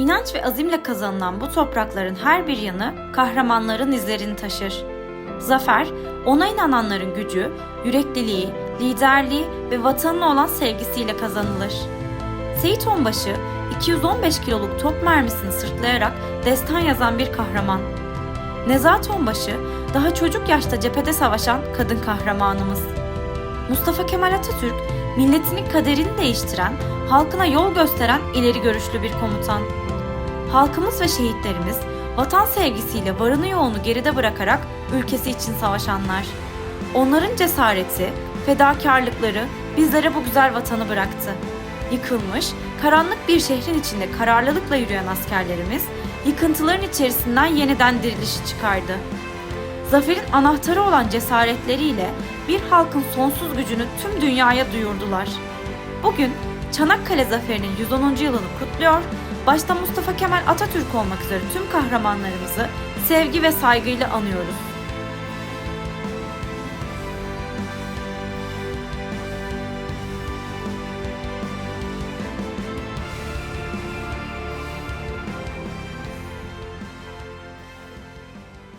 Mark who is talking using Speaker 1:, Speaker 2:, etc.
Speaker 1: İnanç ve azimle kazanılan bu toprakların her bir yanı kahramanların izlerini taşır. Zafer, ona inananların gücü, yürekliliği, liderliği ve vatanına olan sevgisiyle kazanılır. Seyit Onbaşı, 215 kiloluk top mermisini sırtlayarak destan yazan bir kahraman. Nezahat Onbaşı, daha çocuk yaşta cephede savaşan kadın kahramanımız. Mustafa Kemal Atatürk, milletinin kaderini değiştiren, halkına yol gösteren ileri görüşlü bir komutan. Halkımız ve şehitlerimiz vatan sevgisiyle varını yoğunu geride bırakarak ülkesi için savaşanlar. Onların cesareti, fedakarlıkları bizlere bu güzel vatanı bıraktı. Yıkılmış, karanlık bir şehrin içinde kararlılıkla yürüyen askerlerimiz, yıkıntıların içerisinden yeniden dirilişi çıkardı. Zaferin anahtarı olan cesaretleriyle bir halkın sonsuz gücünü tüm dünyaya duyurdular. Bugün Çanakkale Zaferi'nin 110. yılını kutluyor, başta Mustafa Kemal Atatürk olmak üzere tüm kahramanlarımızı sevgi ve saygıyla anıyoruz.